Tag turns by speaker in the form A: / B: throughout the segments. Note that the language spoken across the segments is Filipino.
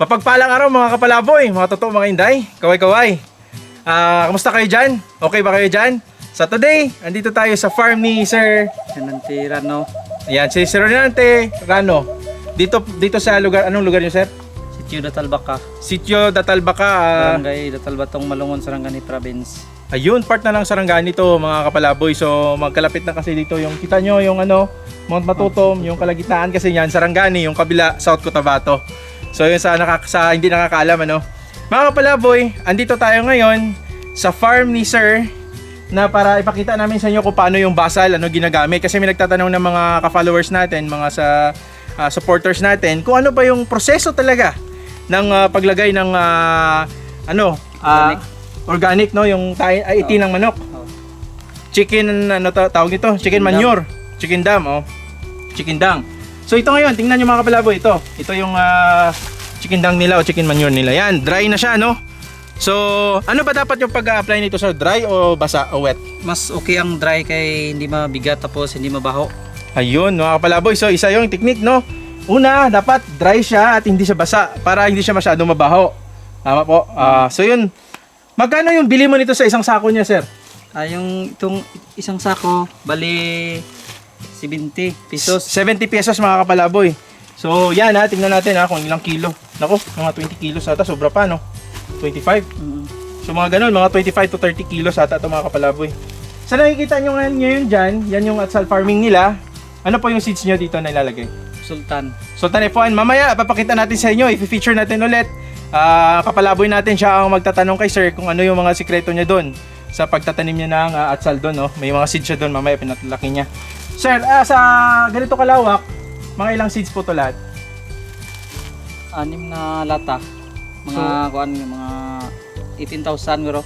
A: Mapagpalang araw mga kapalaboy, mga totoo mga inday, kaway-kaway. Ah, kamusta kayo dyan? Okay ba kayo dyan? Sa today, andito tayo sa farm ni Sir,
B: Yan ang tira, no?
A: ayan, si Sir Renante Rano. Dito, dito sa lugar, anong lugar niyo Sir?
B: Sitio Datalbaka.
A: Sitio Datalbaka. ah,
B: Barangay Datalbatong Malungon, Sarangani Province.
A: ayun, part na lang Sarangani to mga kapalaboy. So magkalapit na kasi dito yung, kita nyo yung ano, Mount Matutom, yung kalagitnaan kasi yan, Sarangani, yung kabila, South Cotabato. So yun sa, nakaka, sa hindi nakakaalam ano. Mga kapalaboy, andito tayo ngayon sa farm ni Sir na para ipakita namin sa inyo kung paano yung basal, ano ginagamit. Kasi may nagtatanong ng mga ka-followers natin, mga sa ah, supporters natin, kung ano ba yung proseso talaga ng ah, paglagay ng ah, ano, ah, organic. no, yung tayo, ay, iti ng manok.
B: Oh.
A: Chicken, ano ta- tawag nito? Chicken
B: Chicken
A: manure. Chicken dam, oh. Chicken dang. So ito ngayon, tingnan nyo mga kapalaboy, ito. Ito yung ah, chicken dang nila o chicken manure nila. Yan, dry na siya, no? So, ano ba dapat yung pag-apply nito sa dry o basa o wet?
B: Mas okay ang dry kay hindi mabigat tapos hindi mabaho.
A: Ayun, mga kapalaboy. So, isa yung technique, no? Una, dapat dry siya at hindi siya basa para hindi siya masyadong mabaho. Tama po. Ah, so, yun. Magkano yung bili mo nito sa isang sako niya, sir?
B: Ah, yung itong isang sako, bali 70 pesos.
A: 70 pesos, mga kapalaboy. So, yan ha. Tingnan natin ha kung ilang kilo. Nako, mga 20 kilos ata. Sobra pa, no? 25.
B: Mm.
A: So, mga ganun. Mga 25 to 30 kilos ata ito, mga kapalaboy. Sa nakikita nyo ngayon, ngayon dyan, yan yung atsal farming nila. Ano po yung seeds nyo dito na ilalagay?
B: Sultan.
A: Sultan F1, mamaya papakita natin sa inyo, i-feature natin ulit. Ah, kapalaboy natin siya ang magtatanong kay sir kung ano yung mga sikreto niya doon sa pagtatanim niya ng ah, atsal doon, no? May mga seeds siya doon, mamaya pinatlaki niya. Sir, ah, sa ganito kalawak, mga ilang seeds po to lahat?
B: Anim na lata. Mga kuan mga 18,000 guro.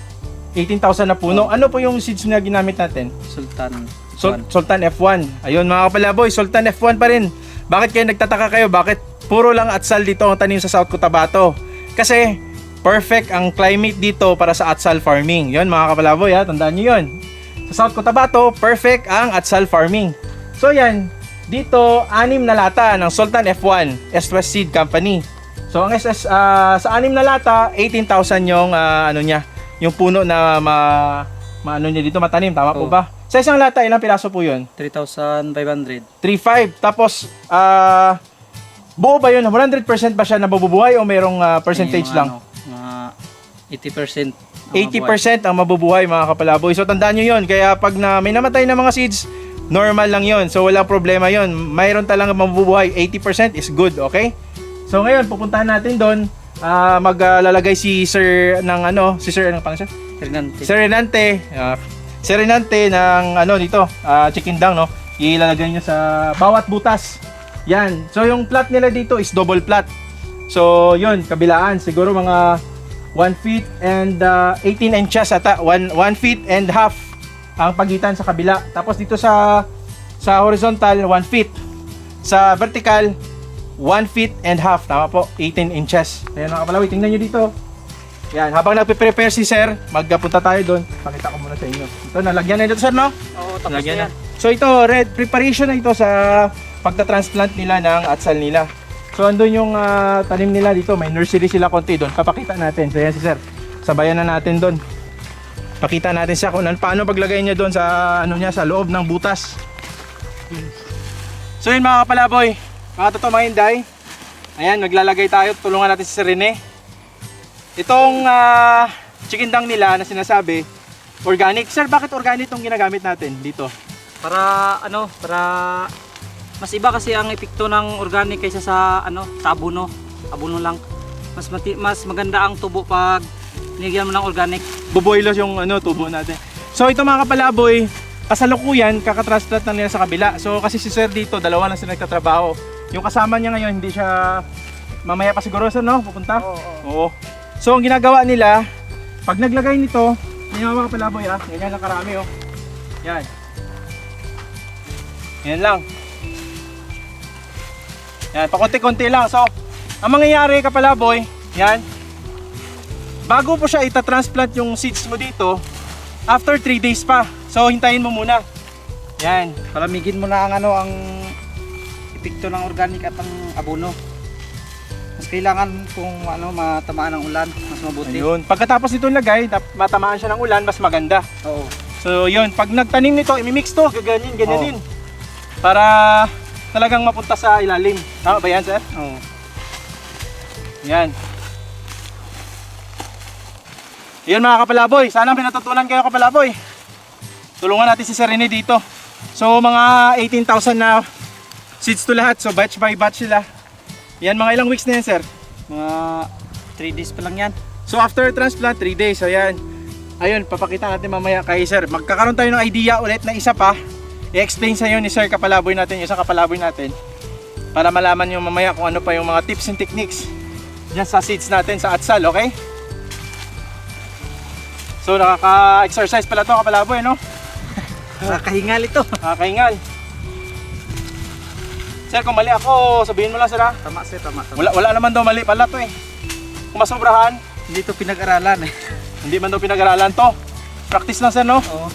A: 18,000 na puno. Ano po yung seeds na ginamit natin?
B: Sultan.
A: Sul-
B: Kuan.
A: Sultan F1. Ayun mga kapalaboy, Sultan F1 pa rin. Bakit kayo nagtataka kayo? Bakit puro lang atsal dito ang tanim sa South Cotabato? Kasi perfect ang climate dito para sa atsal farming. Yun mga kapalaboy ha, tandaan nyo yun. Sa South Cotabato, perfect ang atsal farming. So yan, dito anim na lata ng Sultan F1 S West Seed Company. So ang SS ah, sa anim na lata, 18,000 yung ah, ano niya, yung puno na ma, maano niya dito matanim, tama po
B: Oo.
A: ba? Sa isang lata, ilang piraso po yun?
B: 3,500.
A: 3.5. Tapos, ah, buo ba yun? 100% ba siya nabubuhay o mayroong ah, percentage
B: mga
A: lang?
B: ano, Mga 80%. ang mabuhay.
A: 80% ang mabubuhay mga kapalaboy. So tandaan nyo yun. Kaya pag na, may namatay na mga seeds, normal lang yun. So walang problema yun. Mayroon talaga mabubuhay. 80% is good, okay? So ngayon, pupuntahan natin doon. Ah, maglalagay si Sir ng ano, si Sir, ano pang siya?
B: Fernante.
A: Sir Renante, ah, Sir Renante ng ano dito, ah, chicken dang no. Ilalagay niya sa bawat butas. Yan. So yung plat nila dito is double plat. So yun, kabilaan siguro mga 1 feet and ah, 18 inches ata, 1 1 feet and half ang pagitan sa kabila. Tapos dito sa sa horizontal 1 feet. Sa vertical 1 feet and half, tama po, 18 inches. Ayan mga kapalawi, tingnan nyo dito. Yan, habang nagpe-prepare si sir, magpunta tayo doon. Pakita ko muna sa inyo. Ito, nalagyan na ito sir, no?
B: Oo, tapos
A: Lagyan
B: na
A: na. So ito, red preparation na ito sa pagta-transplant nila ng atsal nila. So andun yung ah, tanim nila dito, may nursery sila konti doon. Papakita natin. So yan si sir. Sabayan na natin doon. Pakita natin siya kung ano, paano paglagay niya doon sa ano niya sa loob ng butas. So yun mga kapalaboy, mga totoo mga hinday. Ayan, maglalagay tayo. Tulungan natin si Rene. Itong ah, chicken dang nila na sinasabi, organic. Sir, bakit organic itong ginagamit natin dito?
B: Para ano, para mas iba kasi ang epekto ng organic kaysa sa ano, sa abono. Abono lang. Mas mati, mas maganda ang tubo pag nilagyan mo ng organic.
A: buboylos yung ano, tubo natin. So ito mga kapalaboy, kasalukuyan, kakatransplant na nila sa kabila. So kasi si sir dito, dalawa lang sila nagtatrabaho. Yung kasama niya ngayon, hindi siya, mamaya pa siguro sir, no? Pupunta? Oo. So ang ginagawa nila, pag naglagay nito, yan mga kapalaboy ah, ganyan lang karami oh. Yan. Yan lang. Yan, pakunti-kunti lang. So, ang mangyayari kapalaboy, yan, bago po siya itatransplant yung seeds mo dito, after 3 days pa. So, hintayin mo muna. Yan.
B: Palamigin mo na ang ano ang epekto ng organic at ang abono. Mas kailangan kung ano matamaan ng ulan, mas mabuti.
A: Ayun. Pagkatapos nito lagay, matamaan siya ng ulan, mas maganda.
B: Oo.
A: So yun, pag nagtanim nito, imimix to, gaganyan, ganyanin. Para talagang mapunta sa ilalim. Tama ba yan, sir?
B: Oo.
A: Yan. Yan mga kapalaboy, sana may natutunan kayo kapalaboy. Tulungan natin si Sir Rene dito. So mga 18,000 na seeds to lahat. So batch by batch sila. Yan mga ilang weeks na yan sir.
B: Mga 3 days pa lang yan.
A: So after transplant, 3 days. So yan. Ayun, papakita natin mamaya kay Sir. Magkakaroon tayo ng idea ulit na isa pa. I-explain sa inyo ni Sir Kapalaboy natin, isang kapalaboy natin. Para malaman nyo mamaya kung ano pa yung mga tips and techniques dyan sa seeds natin sa Atsal, okay? So nakaka-exercise pala to kapalaboy, no?
B: Nakakahingal ito.
A: Nakakahingal. Sir, kung mali ako, sabihin mo lang sir ha.
B: Tama sir, tama. tama.
A: Wala, wala naman daw mali pala to eh. Kung masobrahan,
B: Hindi ito pinag-aralan eh.
A: hindi man daw pinag-aralan to. Practice lang sir, no?
B: Oo.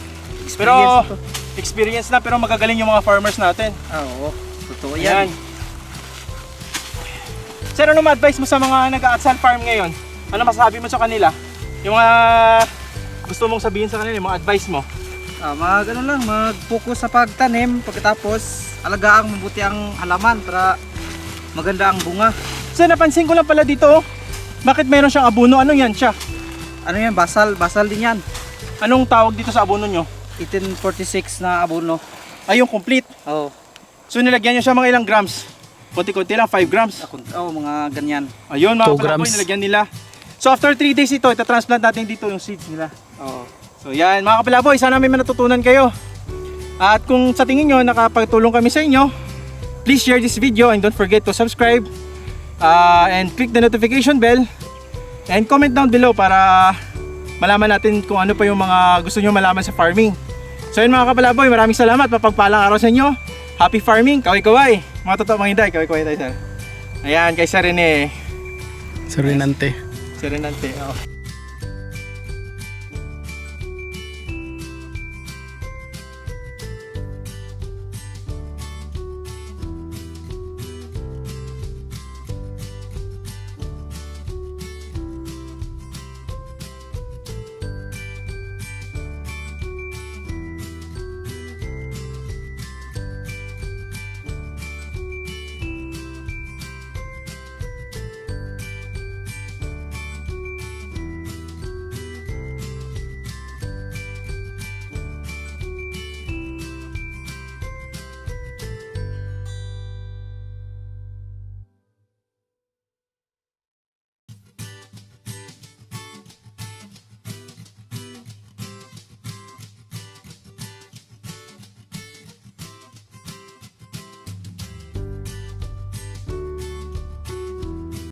A: Pero
B: Experience ito.
A: experience na pero magagaling yung mga farmers natin.
B: Ah, Oo. Totoo
A: Ayan.
B: yan.
A: Sir, ano ma-advise mo sa mga nag-aatsal farm ngayon? Ano masasabi mo sa kanila? Yung mga gusto mong sabihin sa kanila, yung mga advice mo.
B: Ah, mag ano lang, mag-focus sa pagtanim pagkatapos alagaang mabuti ang halaman para maganda ang bunga.
A: Sir, napansin ko lang pala dito, oh. bakit meron siyang abono? Ano yan siya?
B: Ano yan, basal, basal din yan.
A: Anong tawag dito sa abono nyo?
B: 1846 na abono.
A: Ay, yung complete.
B: Oo.
A: So nilagyan nyo siya mga ilang grams? Kunti-kunti lang, 5 grams.
B: Oh, mga ganyan.
A: Ayun, mga
C: Two grams.
A: nilagyan nila. So after 3 days ito, ita-transplant natin dito yung seeds nila.
B: Oo.
A: So yan, mga kapalaboy, sana may natutunan kayo. At kung sa tingin nyo, nakapagtulong kami sa inyo, please share this video and don't forget to subscribe uh, and click the notification bell and comment down below para malaman natin kung ano pa yung mga gusto nyo malaman sa farming. So yun mga kapalaboy, maraming salamat. Mapagpalang araw sa inyo. Happy farming, kaway-kaway. Mga totoo mga hinday, kaway-kaway tayo sir. Ayan, kay Sir Rene.
C: Sir Renante.
A: Sir Renante. Oh.